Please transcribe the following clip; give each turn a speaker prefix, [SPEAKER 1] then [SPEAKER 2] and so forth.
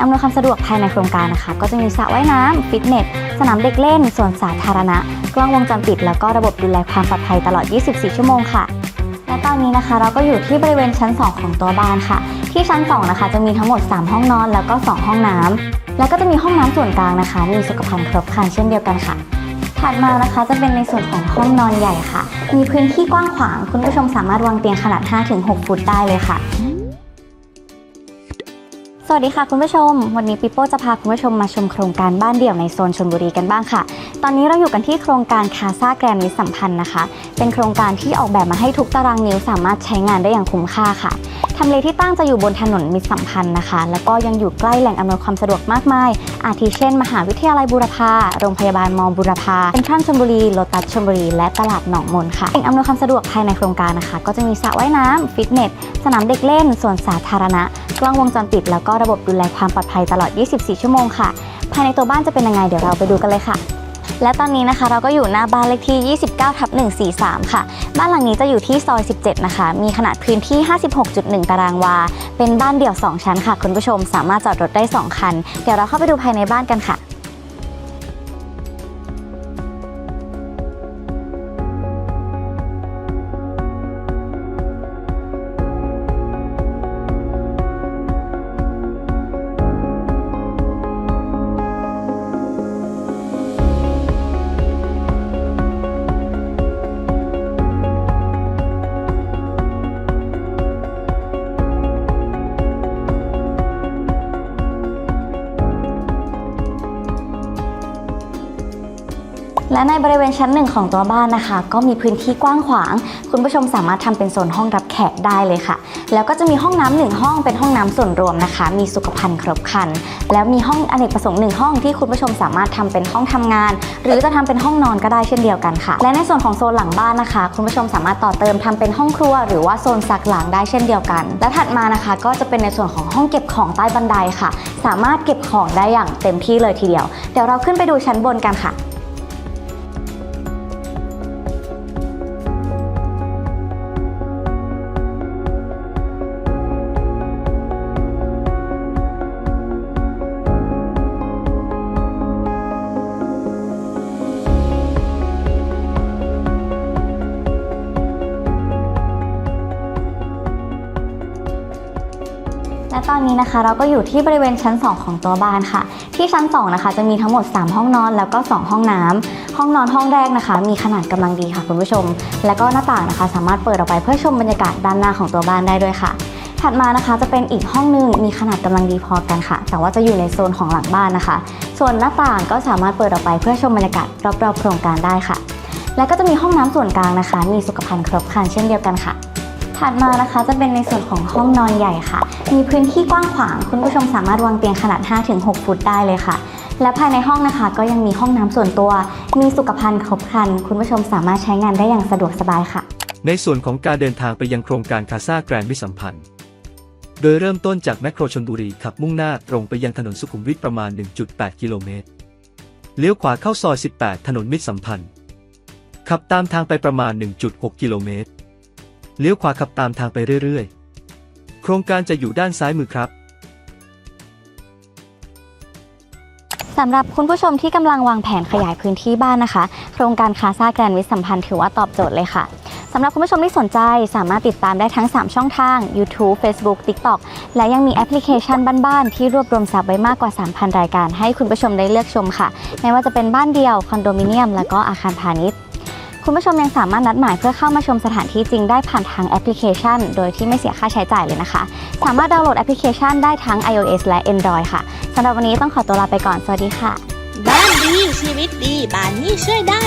[SPEAKER 1] อำนวยความสะดวกภายในโครงการนะคะ ก็จะมีสระว่ายน้ำฟิตเนส สนามเด็กเล่นสวนสาธารณะ กล้องวงจรปิด แล้วก็ระบบดูแลความปลอดภัยตลอด 24 ชั่วโมงค่ะและตอนนี้นะคะเราก็อยู่ที่บริเวณชั้น 2 ของตัวบ้านค่ะ ที่ชั้น 2 นะคะ จะมีทั้งหมด 3 ห้องนอนแล้วก็ 2 ห้องน้ำแล้วก็จะมีห้องน้ำส่วนกลางนะคะ มีสุขภัณฑ์ครบครันเช่นเดียวกันค่ะ ถัดมานะคะจะเป็นในส่วนของห้องนอนใหญ่ค่ะ มีพื้นที่กว้างขวาง คุณผู้ชมสามารถวางเตียงขนาด 5-6 ฟุตได้เลยค่ะ สวัสดีค่ะคุณผู้ชม วันนี้ปิโป้จะพาคุณผู้ชมมาชมโครงการบ้านเดี่ยวในโซนชลบุรีกันบ้างค่ะ ตอนนี้เราอยู่กันที่โครงการคาซาแกรนมิตรสัมพันธ์นะคะ เป็นโครงการที่ออกแบบมาให้ทุกตารางนิ้วสามารถใช้งานได้อย่างคุ้มค่าค่ะ ทำเลที่ตั้งจะอยู่บนถนนมิตรสัมพันธ์นะคะ แล้วก็ยังอยู่ใกล้แหล่งอำนวยความสะดวกมากมาย อาทิเช่น มหาวิทยาลัยบูรพา โรงพยาบาลมอบุรพาเซ็นทรัลชลบุรี โลตัสชลบุรี และตลาดหนองมนค่ะสิ่งอำนวยความสะดวกภายในโครงการนะคะ ก็จะมีสระว่ายน้ำฟิตเนส สนามเด็กเล่น สวนสาธารณะ กล้องวงจรปิด แล้วก็ระบบดูแลความปลอดภัยตลอด 24 ชั่วโมงค่ะ ภายในตัวบ้านจะเป็นยังไง เดี๋ยวเราไปดูกันเลยค่ะ และตอนนี้นะคะเราก็อยู่หน้าบ้านเลขที่ 29ทับ143 ค่ะ บ้านหลังนี้จะอยู่ที่ซอย 17 นะคะ มีขนาดพื้นที่ 56.1 ตารางวา เป็นบ้านเดี่ยว 2 ชั้นค่ะ คุณผู้ชมสามารถจอดรถได้ 2 คัน เดี๋ยวเราเข้าไปดูภายในบ้านกันค่ะ และในบริเวณชั้นหนึ่งของตัวบ้านนะคะ ก็มีพื้นที่กว้างขวาง คุณผู้ชมสามารถทำเป็นโซนห้องรับแขกได้เลยค่ะ แล้วก็จะมีห้องน้ำหนึ่งห้องเป็นห้องน้ำส่วนรวมนะคะ มีสุขภัณฑ์ครบครัน แล้วมีห้องอเนกประสงค์หนึ่งห้องที่คุณผู้ชมสามารถทำเป็นห้องทำงาน หรือจะทำเป็นห้องนอนก็ได้เช่นเดียวกันค่ะ และในส่วนของโซนหลังบ้านนะคะ คุณผู้ชมสามารถต่อเติมทำเป็นห้องครัว หรือว่าโซนซักหล้างได้เช่นเดียวกัน และถัดมานะคะ ก็จะเป็นในส่วนของห้องเก็บของใต้บันไดค่ะ สามารถเก็บของได้อย่างเต็มที่เลยทีเดียว เดี๋ยวเราขึ้นไปดูชั้นบนกันค่ะ และตอนนี้นะคะเราก็อยู่ที่บริเวณชั้น 2 ของตัวบ้านค่ะ ที่ชั้น 2 นะคะ จะมีทั้งหมด 3 ห้องนอนแล้วก็ 2 ห้องน้ำห้องนอนห้องแรกนะคะ มีขนาดกำลังดีค่ะคุณผู้ชม แล้วก็หน้าต่างนะคะ สามารถเปิดออกไปเพื่อชมบรรยากาศด้านหน้าของตัวบ้านได้ด้วยค่ะ ถัดมานะคะจะเป็นอีกห้องหนึงมีขนาดกำลังดีพอกันค่ะ แต่ว่าจะอยู่ในโซนของหลังบ้านนะคะ ส่วนหน้าต่างก็สามารถเปิดออกไปเพื่อชมบรรยากาศรอบๆโครงการได้ค่ะ และก็จะมีห้องน้ำส่วนกลางนะคะ มีสุขภัณฑ์ครบครันเช่นเดียวกันค่ะ ถัดมานะคะจะเป็นในส่วนของห้องนอนใหญ่ค่ะ มีพื้นที่กว้างขวาง คุณผู้ชมสามารถวางเตียงขนาด 5-6 ฟุตได้เลยค่ะ และภายในห้องนะคะ ก็ยังมีห้องน้ำส่วนตัว มีสุขภัณฑ์ครบครัน คุณผู้ชมสามารถใช้งานได้อย่างสะดวกสบายค่ะ
[SPEAKER 2] ในส่วนของการเดินทางไปยังโครงการคาซาแกรนด์มิสัมพันธ์ โดยเริ่มต้นจากแมคโครชนบุรีขับมุ่งหน้าตรงไปยังถนนสุขุมวิทประมาณ 1.8 กิโลเมตร เลี้ยวขวาเข้าซอย 18 ถนนมิตรสัมพันธ์ ขับตามทางไปประมาณ 1.6 กิโลเมตร เลี้ยวขวาขับตามทางไปเรื่อยๆ โครงการจะอยู่ด้านซ้ายมือครับ
[SPEAKER 1] สำหรับคุณผู้ชมที่กำลังวางแผนขยายพื้นที่บ้านนะคะ โครงการคาซาแกรนวิทสัมพันธ์ถือว่าตอบโจทย์เลยค่ะสำหรับคุณผู้ชมที่สนใจสามารถติดตามได้ทั้ง 3 ช่องทาง YouTube Facebook TikTok และยังมีแอปพลิเคชันบ้านๆ ที่รวบรวมสับไว้มากกว่า 3,000 รายการให้คุณผู้ชมได้เลือกชมค่ะ ไม่ว่าจะเป็นบ้านเดียว คอนโดมิเนียม และก็อาคารพาณิชย์ คุณผู้ชมยังสามารถนัดหมายเพื่อเข้ามาชมสถานที่จริงได้ผ่านทางแอปพลิเคชัน โดยที่ไม่เสียค่าใช้จ่ายเลยนะคะ สามารถดาวน์โหลดแอปพลิเคชันได้ทั้ง iOS และ Android ค่ะสำหรับวันนี้ต้องขอตัวลาไปก่อนสวัสดีค่ะ
[SPEAKER 3] บ้านดีชีวิตดีบ้านนี้ช่วยได้